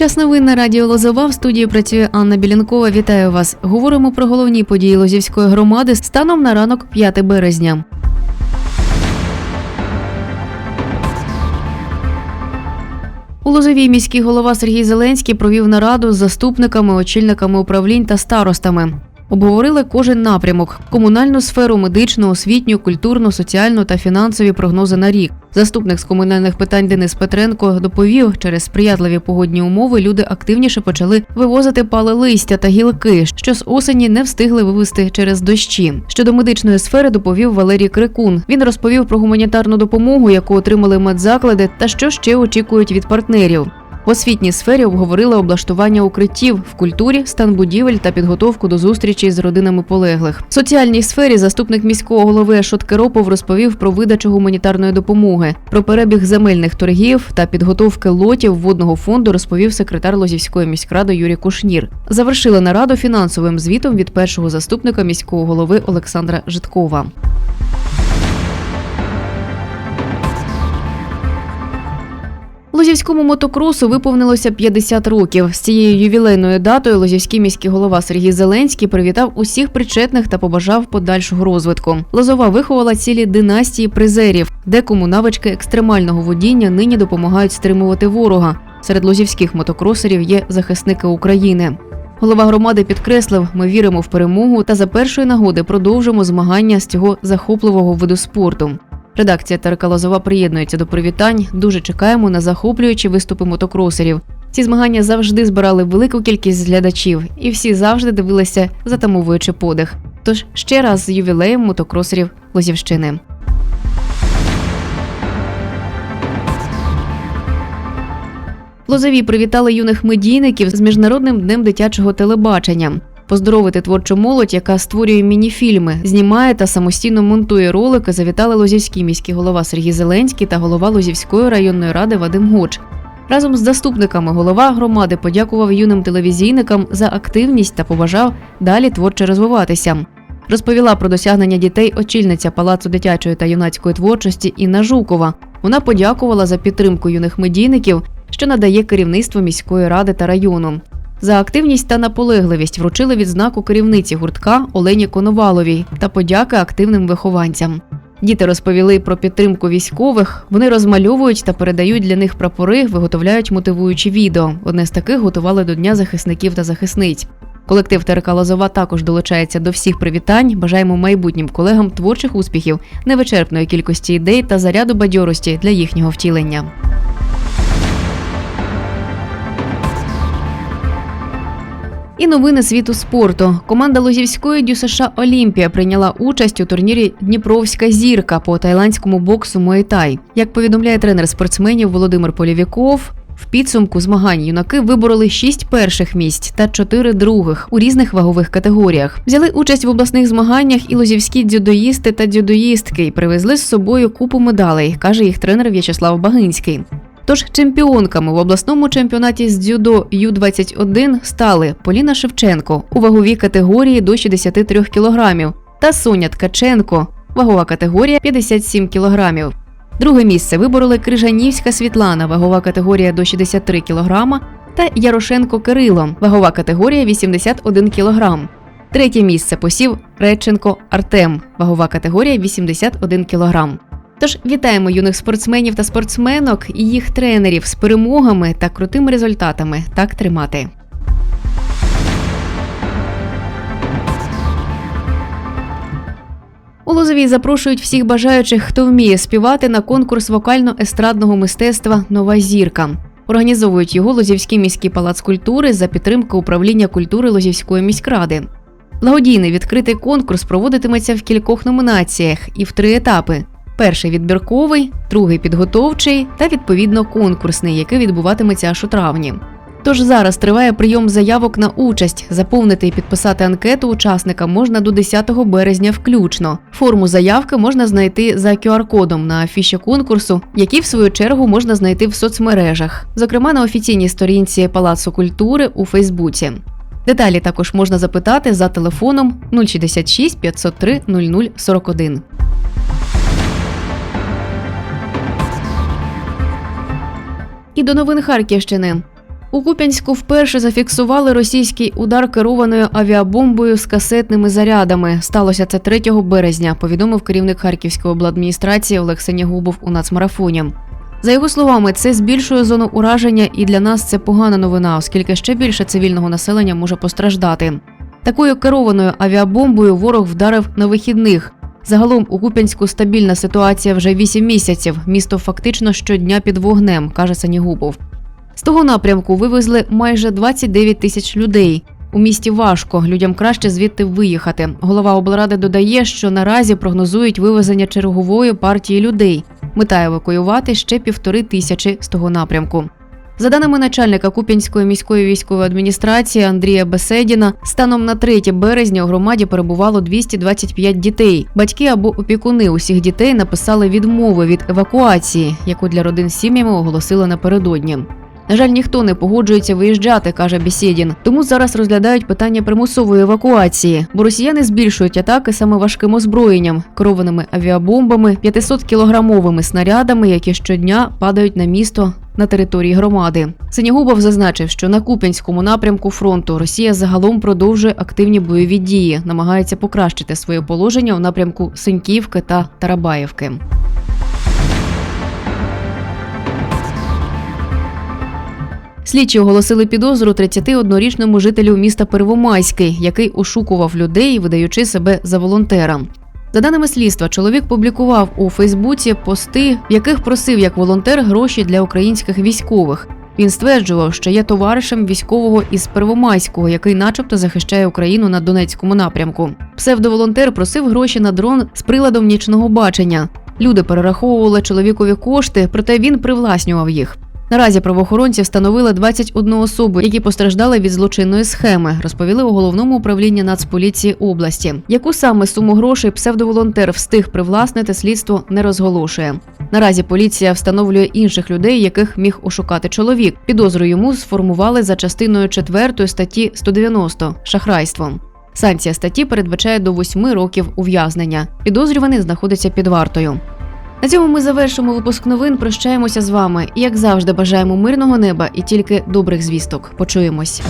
Час новин на радіо Лозова в студії працює Анна Білянкова. Вітаю вас. Говоримо про головні події Лозівської громади станом на ранок 5 березня. У Лозовій міський голова Сергій Зеленський провів нараду з заступниками, очільниками управлінь та старостами. Обговорили кожен напрямок: комунальну сферу, медичну, освітню, культурну, соціальну та фінансові прогнози на рік. Заступник з комунальних питань Денис Петренко доповів, через сприятливі погодні умови люди активніше почали вивозити пали листя та гілки, що з осені не встигли вивезти через дощі. Щодо медичної сфери доповів Валерій Крикун. Він розповів про гуманітарну допомогу, яку отримали медзаклади, та що ще очікують від партнерів. В освітній сфері обговорили облаштування укриттів в культурі, стан будівель та підготовку до зустрічі з родинами полеглих. В соціальній сфері заступник міського голови Ашот Керопов розповів про видачу гуманітарної допомоги, про перебіг земельних торгів та підготовки лотів водного фонду розповів секретар Лозівської міськради Юрій Кушнір. Завершили нараду фінансовим звітом від першого заступника міського голови Олександра Житкова. Лозівському мотокросу виповнилося 50 років. З цією ювілейною датою Лозівський міський голова Сергій Зеленський привітав усіх причетних та побажав подальшого розвитку. Лозова виховала цілі династії призерів, декому навички екстремального водіння нині допомагають стримувати ворога. Серед лозівських мотокросерів є захисники України. Голова громади підкреслив, ми віримо в перемогу та за першої нагоди продовжимо змагання з цього захопливого виду спорту. Редакція ТРК Лозова приєднується до привітань. Дуже чекаємо на захоплюючі виступи мотокросерів. Ці змагання завжди збирали велику кількість глядачів, і всі завжди дивилися, затамовуючи подих. Тож ще раз з ювілеєм мотокросерів Лозівщини. Лозові привітали юних медійників з міжнародним днем дитячого телебачення. Поздоровити творчу молодь, яка створює мініфільми, знімає та самостійно монтує ролики. Завітали Лозівський міський голова Сергій Зеленський та голова Лозівської районної ради Вадим Гоч. Разом з заступниками голова громади подякував юним телевізійникам за активність та побажав далі творчо розвиватися. Розповіла про досягнення дітей очільниця Палацу дитячої та юнацької творчості Інна Жукова. Вона подякувала за підтримку юних медійників, що надає керівництво міської ради та району. За активність та наполегливість вручили відзнаку керівниці гуртка Олені Коноваловій та подяки активним вихованцям. Діти розповіли про підтримку військових. Вони розмальовують та передають для них прапори, виготовляють мотивуючі відео. Одне з таких готували до Дня захисників та захисниць. Колектив ТРК Лозова також долучається до всіх привітань. Бажаємо майбутнім колегам творчих успіхів, невичерпної кількості ідей та заряду бадьорості для їхнього втілення. І новини світу спорту. Команда Лозівської ДЮСШ Олімпія прийняла участь у турнірі Дніпровська зірка по тайландському боксу Муайтай. Як повідомляє тренер спортсменів Володимир Полівіков, в підсумку змагань юнаки вибороли шість перших місць та чотири других у різних вагових категоріях. Взяли участь в обласних змаганнях і лозівські дзюдоїсти та дзюдоїстки і привезли з собою купу медалей, каже їх тренер В'ячеслав Багинський. Тож чемпіонками в обласному чемпіонаті з дзюдо Ю-21 стали Поліна Шевченко у ваговій категорії до 63 кілограмів та Соня Ткаченко, вагова категорія 57 кілограмів. Друге місце вибороли Крижанівська Світлана, вагова категорія до 63 кілограма, та Ярошенко Кирило, вагова категорія 81 кілограм. Третє місце посів Реченко Артем, вагова категорія 81 кілограм. Тож вітаємо юних спортсменів та спортсменок і їх тренерів з перемогами та крутими результатами. Так тримати. У Лозовій запрошують всіх бажаючих, хто вміє співати на конкурс вокально-естрадного мистецтва Нова зірка. Організовують його Лозівський міський палац культури за підтримки управління культури Лозівської міськради. Благодійний відкритий конкурс проводитиметься в кількох номінаціях і в три етапи: перший відбірковий, другий підготовчий та відповідно конкурсний, який відбуватиметься аж у травні. Тож зараз триває прийом заявок на участь. Заповнити і підписати анкету учасника можна до 10 березня включно. Форму заявки можна знайти за QR-кодом на афіші конкурсу, який в свою чергу можна знайти в соцмережах, зокрема на офіційній сторінці Палацу культури у Фейсбуці. Деталі також можна запитати за телефоном 066 503 0041. І до новин Харківщини. У Куп'янську вперше зафіксували російський удар керованою авіабомбою з касетними зарядами. Сталося це 3 березня, повідомив керівник Харківської обладміністрації Олег Сенягубов у нацмарафоні. За його словами, це збільшує зону ураження, і для нас це погана новина, оскільки ще більше цивільного населення може постраждати. Такою керованою авіабомбою ворог вдарив на вихідних. Загалом у Куп'янську стабільна ситуація вже 8 місяців. Місто фактично щодня під вогнем, каже Санігубов. З того напрямку вивезли майже 29 тисяч людей. У місті важко, людям краще звідти виїхати. Голова облради додає, що наразі прогнозують вивезення чергової партії людей. Мета евакуювати ще півтори тисячі з того напрямку. За даними начальника Куп'янської міської військової адміністрації Андрія Беседіна, станом на 3 березня у громаді перебувало 225 дітей. Батьки або опікуни усіх дітей написали відмови від евакуації, яку для родин сім'ями оголосили напередодні. На жаль, ніхто не погоджується виїжджати, каже Бесєдін. Тому зараз розглядають питання примусової евакуації, бо росіяни збільшують атаки саме важким озброєнням, керованими авіабомбами, 500-кілограмовими снарядами, які щодня падають на місто на території громади. Синягубов зазначив, що на Куп'янському напрямку фронту Росія загалом продовжує активні бойові дії, намагається покращити своє положення у напрямку Синьківки та Тарабаївки. Слідчі оголосили підозру 31-річному жителю міста Первомайський, який ошукував людей, видаючи себе за волонтера. За даними слідства, чоловік публікував у Фейсбуці пости, в яких просив як волонтер гроші для українських військових. Він стверджував, що є товаришем військового із Первомайського, який, начебто, захищає Україну на Донецькому напрямку. Псевдоволонтер просив гроші на дрон з приладом нічного бачення. Люди перераховували чоловікові кошти, проте він привласнював їх. Наразі правоохоронці встановили 21 особу, які постраждали від злочинної схеми, розповіли у головному управлінні Нацполіції області. Яку саме суму грошей псевдоволонтер встиг привласнити, слідство не розголошує. Наразі поліція встановлює інших людей, яких міг ошукати чоловік. Підозру йому сформували за частиною 4 статті 190 – шахрайство. Санкція статті передбачає до 8 років ув'язнення. Підозрюваний знаходиться під вартою. На цьому ми завершимо випуск новин. Прощаємося з вами. І як завжди, бажаємо мирного неба і тільки добрих звісток. Почуємось.